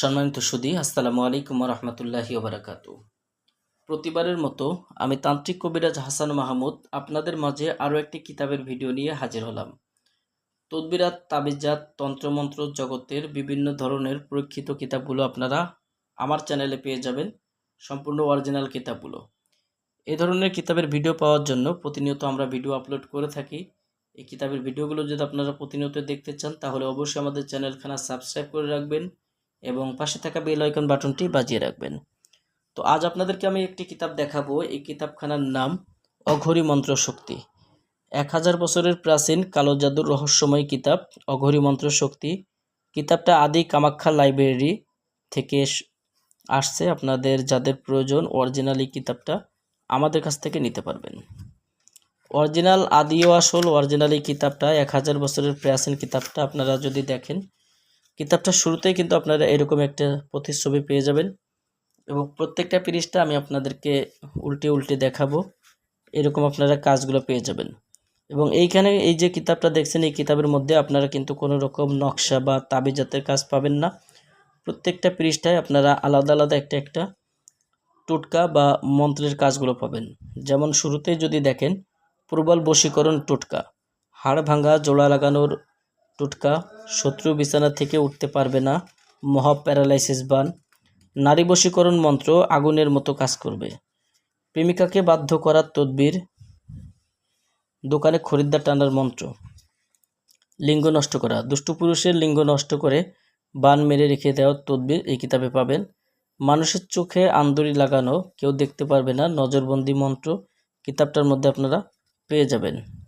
সম্মানিত সুদী, আসসালামু আলাইকুম রহমতুল্লাহি ওবরাকাতু। প্রতিবারের মতো আমি তান্ত্রিক কবিরাজ হাসান মাহমুদ আপনাদের মাঝে আরও একটি কিতাবের ভিডিও নিয়ে হাজির হলাম। তদবিরাত, তাবিজাত, তন্ত্রমন্ত্র জগতের বিভিন্ন ধরনের পরীক্ষিত কিতাবগুলো আপনারা আমার চ্যানেলে পেয়ে যাবেন, সম্পূর্ণ অরিজিনাল কিতাবগুলো। এ ধরনের কিতাবের ভিডিও পাওয়ার জন্য প্রতিনিয়ত আমরা ভিডিও আপলোড করে থাকি। এই কিতাবের ভিডিওগুলো যদি আপনারা প্রতিনিয়ত দেখতে চান, তাহলে অবশ্যই আমাদের চ্যানেলখানা সাবস্ক্রাইব করে রাখবেন। এবং পাশে থাকা বেল আইকন বাটনটি বাজিয়ে রাখবেন। তো আজ আপনাদেরকে আমি একটি কিতাব দেখাবো। এই কিতাবখানার নাম অঘরী মন্ত্র শক্তি এক হাজার বছরের প্রাচীন কালো জাদুর রহস্যময় কিতাব, অঘরী মন্ত্র শক্তি কিতাবটা আদি কামাখ্যা লাইব্রেরি থেকে আসছে। আপনাদের যাদের প্রয়োজন অরিজিনাল এই কিতাবটা আমাদের কাছ থেকে নিতে পারবেন। অরিজিনাল আদিও আসল অরিজিনাল এই কিতাবটা, এক হাজার বছরের প্রাচীন কিতাবটা আপনারা যদি দেখেন কিতাবটা শুরুতেই কিন্তু আপনারা এরকম একটা প্রতিচ্ছবি পেয়ে যাবেন এবং প্রত্যেকটা পৃষ্ঠা আমি আপনাদেরকে উল্টে উল্টে দেখাবো। এরকম আপনারা কাজগুলো পেয়ে যাবেন। এবং এইখানে এই যে কিতাবটা দেখছেন, এই কিতাবের মধ্যে আপনারা কিন্তু কোনো রকম নকশা বা তাবিজাতের কাজ পাবেন না। প্রত্যেকটা পৃষ্ঠায় আপনারা আলাদা আলাদা একটা একটা টোটকা বা মন্ত্রের কাজগুলো পাবেন। যেমন শুরুতেই যদি দেখেন, প্রবল বশীকরণ টোটকা, হাড় ভাঙা, জোড়া লাগানোর টোটকা শত্রু বিছানা থেকে উঠতে পারবে না, মহা প্যারালাইসিস বান। নারী বশীকরণ মন্ত্র আগুনের মতো কাজ করবে। প্রেমিকাকে বাধ্য করার তদবির। দোকানে খরিদ্দার টানার মন্ত্র। লিঙ্গ নষ্ট করা। দুষ্টু পুরুষের লিঙ্গ নষ্ট করে বান মেরে রেখে দেওয়ার তদবির এই কিতাবে পাবেন। মানুষের চোখে আন্দুরি লাগানো কেউ দেখতে পারবে না। নজরবন্দি মন্ত্র কিতাবটার মধ্যে আপনারা পেয়ে যাবেন।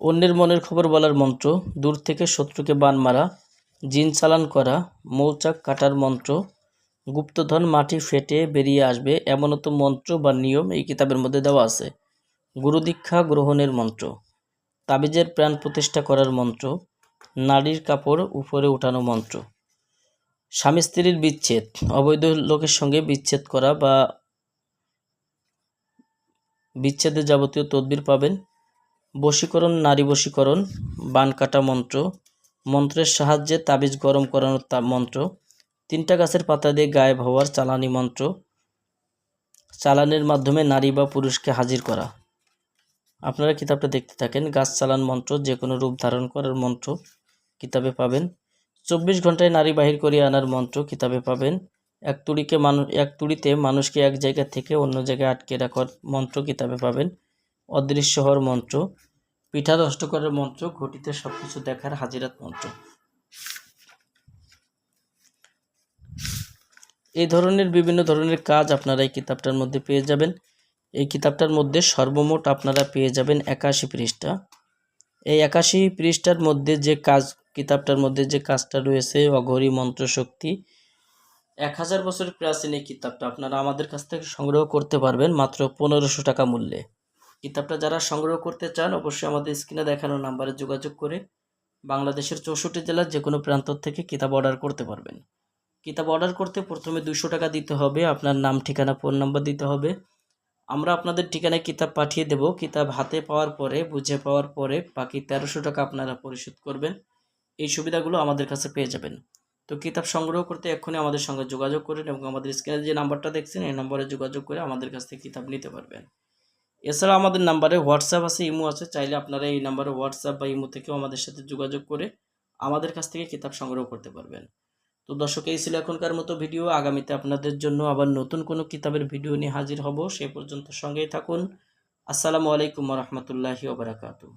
অন্যের মনের খবর বলার মন্ত্র, দূর থেকে শত্রুকে বান মারা, জিন চালান করা মৌচাক কাটার মন্ত্র, গুপ্তধন মাটি ফেটে বেরিয়ে আসবে এমনও তো মন্ত্র বা নিয়ম এই কিতাবের মধ্যে দেওয়া আছে। গুরু দীক্ষা গ্রহণের মন্ত্র, তাবিজের প্রাণ প্রতিষ্ঠা করার মন্ত্র, নারীর কাপড় উপরে উঠানো মন্ত্র। স্বামী স্ত্রীর বিচ্ছেদ, অবৈধ লোকের সঙ্গে বিচ্ছেদ করা বা বিচ্ছেদের যাবতীয় তদবির পাবেন। বশীকরণ, নারী বশীকরণ, বান কাটা মন্ত্র, মন্ত্রের সাহায্যে তাবিজ গরম করানোর মন্ত্র, তিনটা গাছের পাতা দিয়ে গায়েব হওয়ার চালানি মন্ত্র, চালানের মাধ্যমে নারী বা পুরুষকে হাজির করা। আপনারা কিতাবটা দেখতে থাকেন, গাছ চালান মন্ত্র, যে কোনো রূপ ধারণ করার মন্ত্র কিতাবে পাবেন। চব্বিশ ঘন্টায় নারী বাহির করিয়ে আনার মন্ত্র কিতাবে পাবেন। এক তুড়িকে মানুষ এক তুড়িতে মানুষকে এক জায়গা থেকে অন্য জায়গায় আটকে রাখার মন্ত্র কিতাবে পাবেন। অদৃশ্য হওয়ার মন্ত্র, পিঠা নষ্ট করার মন্ত্র, ঘটিতে সবকিছু দেখার হাজিরাত মন্ত্র। এই ধরনের বিভিন্ন ধরনের কাজ আপনারা এই কিতাবটার মধ্যে পেয়ে যাবেন। এই কিতাবটার মধ্যে সর্বমোট আপনারা পেয়ে যাবেন একাশি পৃষ্ঠা। এই একাশি পৃষ্ঠার মধ্যে যে কাজ, কিতাবটার মধ্যে যে কাজটা রয়েছে, অঘরী মন্ত্র শক্তি, এক হাজার বছরের প্রাচীন এই কিতাবটা আপনারা আমাদের কাছ থেকে সংগ্রহ করতে পারবেন মাত্র পনেরোশো টাকা মূল্যে। কিতাবটা যারা সংগ্রহ করতে চান, অবশ্যই আমাদের স্ক্রিনে দেখানো নাম্বারে যোগাযোগ করে বাংলাদেশের চৌষট্টি জেলার যে কোনো প্রান্ত থেকে কিতাব অর্ডার করতে পারবেন। কিতাব অর্ডার করতে প্রথমে দুশো টাকা দিতে হবে, আপনার নাম, ঠিকানা ফোন নাম্বার দিতে হবে। আমরা আপনাদের ঠিকানায় কিতাব পাঠিয়ে দেব। কিতাব হাতে পাওয়ার পরে, বুঝে পাওয়ার পরে বাকি তেরোশো টাকা আপনারা পরিশোধ করবেন। এই সুবিধাগুলো আমাদের কাছে পেয়ে যাবেন। তো কিতাব সংগ্রহ করতে এক্ষুনি আমাদের সঙ্গে যোগাযোগ করেন এবং আমাদের স্ক্রিনে যে নাম্বারটা দেখছেন, এই নম্বরে যোগাযোগ করে আমাদের কাছ থেকে কিতাব নিতে পারবেন। এছাড়া আমাদের নাম্বারে হোয়াটসঅ্যাপ আছে, ইমো আছে, চাইলে আপনারা এই নাম্বারে হোয়াটসঅ্যাপ বা ইমো থেকেও আমাদের সাথে যোগাযোগ করে আমাদের কাছ থেকে কিতাব সংগ্রহ করতে পারবেন। তো দর্শক, এই ছিল এখনকার মতো ভিডিও। আগামীতে আপনাদের জন্য আবার নতুন কোনো কিতাবের ভিডিও নিয়ে হাজির হব। সে পর্যন্ত সঙ্গেই থাকুন। আসসালামু আলাইকুম রহমতুল্লাহি ওবরাকাতু